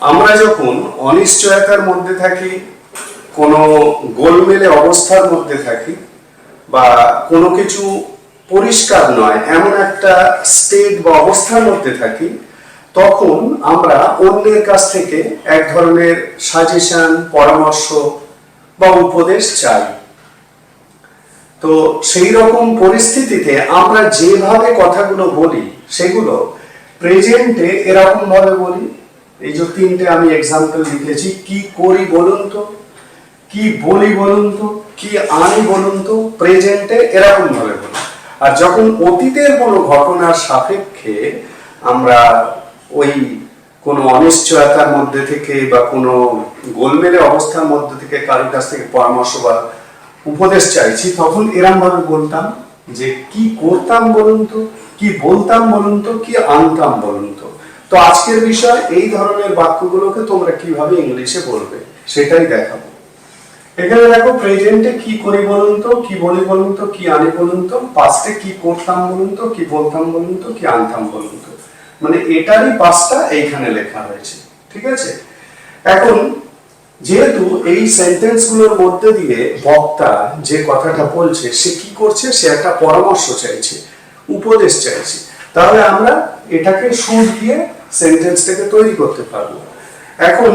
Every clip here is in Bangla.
আমরা যখন অনিশ্চয়তার মধ্যে থাকি, কোনো গোলমেলে অবস্থার মধ্যে থাকি, বা কোনো কিছু পরিষ্কার নয়, এমন একটা স্টেট বা অবস্থার মধ্যে থাকি, তখন আমরা অন্যের কাছ থেকে এক ধরনের সাজেশন পরামর্শ বা উপদেশ চাই। তো সেই রকম পরিস্থিতিতে আমরা যেভাবে কথাগুলো বলি, সেগুলো প্রেজেন্টে এরকম ভাবে বলি এই যে তিনটে আমি এক্সাম্পল লিখেছি, কি করি বলুন তো? কি বলি বলুন তো? কি আনি বলুন তো? প্রেজেন্টে এরকম ভাবে বলি আর যখন অতীতের কোনো ঘটনার সাপেক্ষে আমরা ওই কোনো অনিশ্চয়তার মধ্যে থেকে বা কোনো গোলমেলে অবস্থার মধ্যে থেকে কারোর কাছ থেকে পরামর্শ বা উপদেশ চাইছি, তখন এরম ভাবে বলতাম যে, কি করতাম বলুন তো? কি বলতাম বলুন তো? কি আনতাম বলুন তো আজকের বিষয়, এই ধরনের বাক্যগুলোকে তোমরা কীভাবে ইংলিশে বলবে, সেটাই দেখাবো। এখানে দেখো প্রেজেন্টে কি করি বলুন তো, কি বলি বলুন তো, কি আনি বলুন তো পাস্টে কি করতাম বলুন তো, কি বলতাম বলুন তো, কি আনতাম বলুন তো। মানে এটারই পাঁচটা এইখানে লেখা হয়েছে, ঠিক আছে? এখন, যেহেতু এই সেন্টেন্সগুলোর মধ্যে দিয়ে বক্তা যে কথাটা বলছে, সে কি করছে? সে একটা পরামর্শ চাইছে, উপদেশ চাইছে। তাহলে আমরা এটাকে সুর দিয়ে সেন্টেন্সটাকে তৈরি করতে পারব। এখন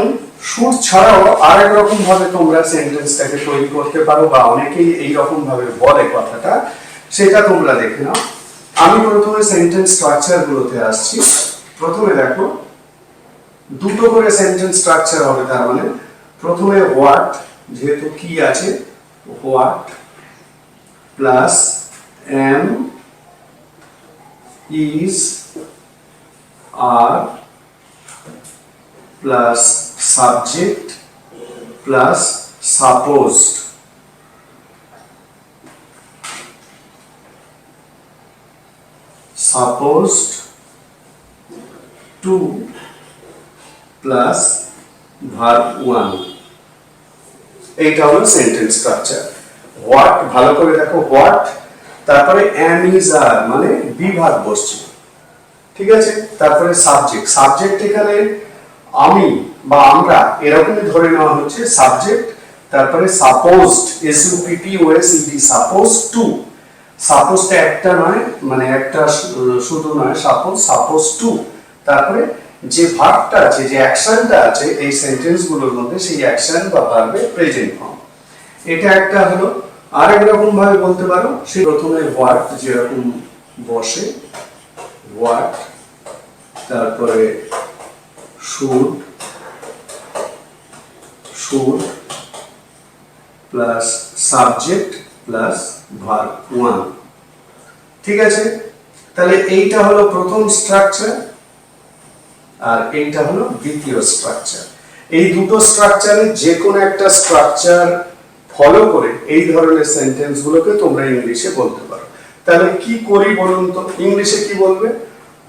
সুর ছাড়াও আরেক রকম ভাবে তোমরা সেন্টেন্সটাকে তৈরি করতে পারো বা অনেকেই এই রকম ভাবে বলে কথাটা, সেটা তোমরা দেখে নাও। আমি প্রথমে সেন্টেন্স স্ট্রাকচার গুলোতে আসছি। প্রথমে দেখো, দুটো করে সেন্টেন্স স্ট্রাকচার হবে তার মানে। প্রথমে হোয়াট যেহেতু কি আছে what plus am is are plus subject plus supposed supposed to plus verb one এইটা হলো সেন্টেন্স স্ট্রাকচার হোয়াট ভালো করে দেখো হোয়াট তারপরে এম ইজ আর মানে বিভাগ বসছে। ঠিক আছে? তারপরে সাবজেক্ট সাবজেক্ট এখানে আমি বা আমরা এরকমই ধরে নেওয়া হচ্ছে সাবজেক্ট তারপরে supposed S U P T O S E D suppose to সাপোজটা একটা নয় মানে একটা শুধু নয় সাপোজ সাপোজ টু তারপরে যে ভার্বটা আছে, যে অ্যাকশনটা আছে, এই সেন্টেন্সগুলোর মধ্যে সেই অ্যাকশন বা ভার্বে প্রেজেন্ট ফর্ম এটা একটা হলো। আরেক রকম ভাবে বলতে পারো, সে প্রথমে হোয়াট যেরকম বসে হোয়াট তারপরে should should plus subject plus verb one. ঠিক আছে? তাহলে এইটা হলো প্রথম স্ট্রাকচার আর এইটা হলো দ্বিতীয় স্ট্রাকচার। এই দুটো স্ট্রাকচারে যে কোনো একটা স্ট্রাকচার ফলো করে এই ধরনের সেন্টেন্সগুলোকে তোমরা ইংলিশে বলতে পারো। তাহলে কি করি বলুন তো? ইংলিশে কি বলবে?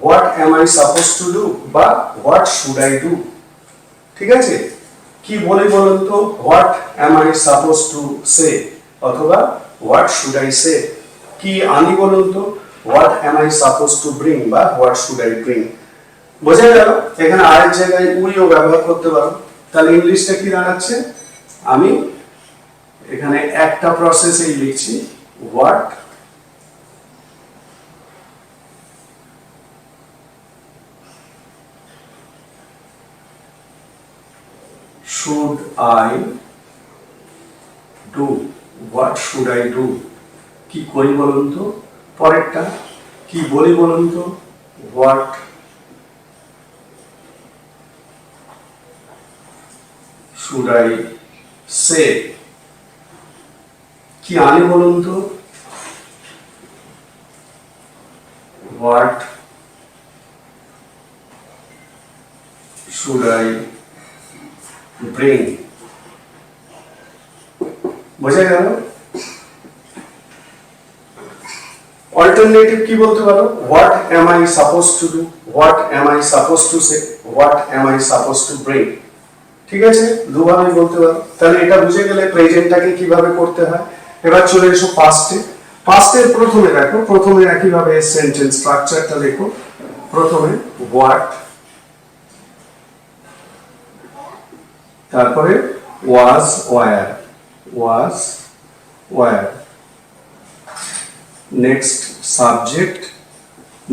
What am I suppose to do বা হোয়াট শুড আই ডু ঠিক আছে? কি বলি বলুন তো? What am I suppose to say অথবা হোয়াট শুড আই সে কি আনি বলুন তো? What am I suppose to bring বা হোয়াট শুড আই ব্রিং বোঝা গেল? এখানে আরেক জায়গায় উইও ব্যবহার করতে পারো। তাহলে ইংলিশটা কি দাঁড়াচ্ছে? আমি এখানে একটা প্রসেসেই লিখছি। What should I do? What should I do? কি করি বলুন তো পরেরটা, কি বলি বলুন তো হোয়াট শুড আই সে কি আনি বলুন তো হোয়াট শুড আই ব্রেন বোঝা গেল? অল্টারনেটিভ কি বলতে পারো? What am I suppose to do what am I suppose to say what am I suppose to bring ঠিক আছে? দুভাবে বলতে পারো। তাহলে এটা বুঝে গেলে প্রেজেন্টটাকে কীভাবে করতে হয়? এবার চলে এসো পাস্টে পাস্টের প্রথমে দেখো। প্রথমে একইভাবে সেন্টেন্স স্ট্রাকচারটা দেখো। প্রথমে হোয়াট তারপরে was were was were next subject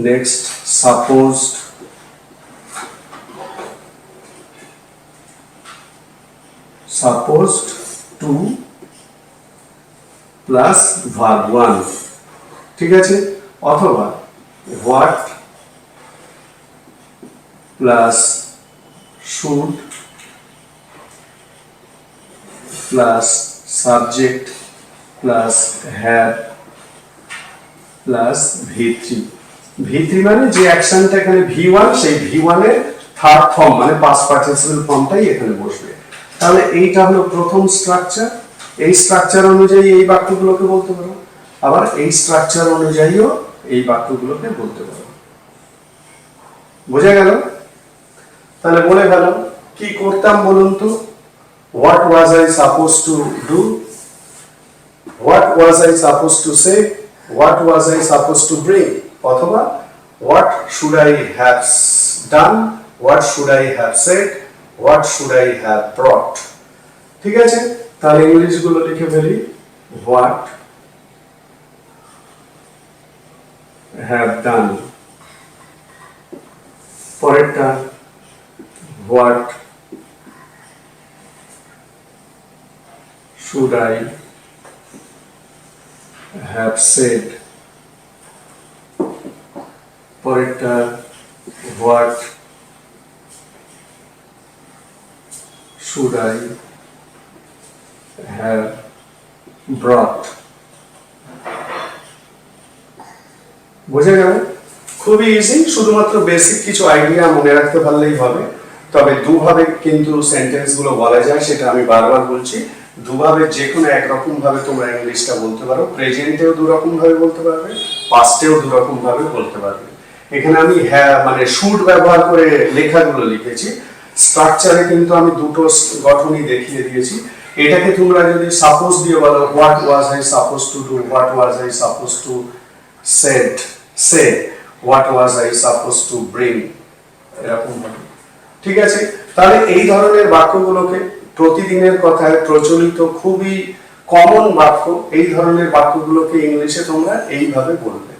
next supposed supposed to plus verb one ঠিক আছে? অথবা what plus should plus have plus V three V three মানে যে অ্যাকশনটা এখানে ভি ওয়ান সেই ভি ওয়ানের থার্ড ফর্ম মানে পাস পার্টিসিপেল ফর্মটাই এখানে বসবে। তাহলে এইটা হলো প্রথম স্ট্রাকচার এই স্ট্রাকচার অনুযায়ী এই বাক্যগুলোকে বলতে পারো। আবার এই স্ট্রাকচার অনুযায়ীও এই বাক্যগুলোকে বলতে পারো। বোঝা গেল? তাহলে বলে গেল কি করতাম বলুন তো? What was I suppose to do what was I suppose to say what was I suppose to bring অথবা what should I have done what should I have said what should I have brought ঠিক আছে? তাহলে ইংলিশগুলো লিখে ফেলি। হোয়াট হ্যাভ ডান পরেরটা what should I have said পরেরটা what should I have brought? বোঝা গেল? খুবই ইজি শুধুমাত্র বেসিক কিছু আইডিয়া মনে রাখতে পারলেই হবে। তবে দুভাবে কিন্তু সেন্টেন্সগুলো বলা যায়, সেটা আমি বারবার বলছি। দুভাবে যে কোনো একরকম ভাবে তোমরা ইংলিশটা বলতে পারো প্রেজেন্টেও দু রকম ভাবে বলতে পারবে পাস্টেও দু রকম ভাবে বলতে পারবে। এখানে আমি হ্যাঁ মানে শুড ব্যবহার করে লেখাগুলো লিখেছি। স্ট্রাকচারে কিন্তু আমি দুটো গঠনই দেখিয়ে দিয়েছি। এটাকে তোমরা যদি সাপোজ দিয়ে বলো what was I suppose to do what was I suppose to set say what was I suppose to bring এরকম ঠিক আছে? তাহলে এই ধরনের বাক্যগুলোকে প্রতিদিনের কথায় প্রচলিত খুবই কমন বাক্য এই ধরনের বাক্যগুলোকে ইংলিশে তোমরা এইভাবে বলবে।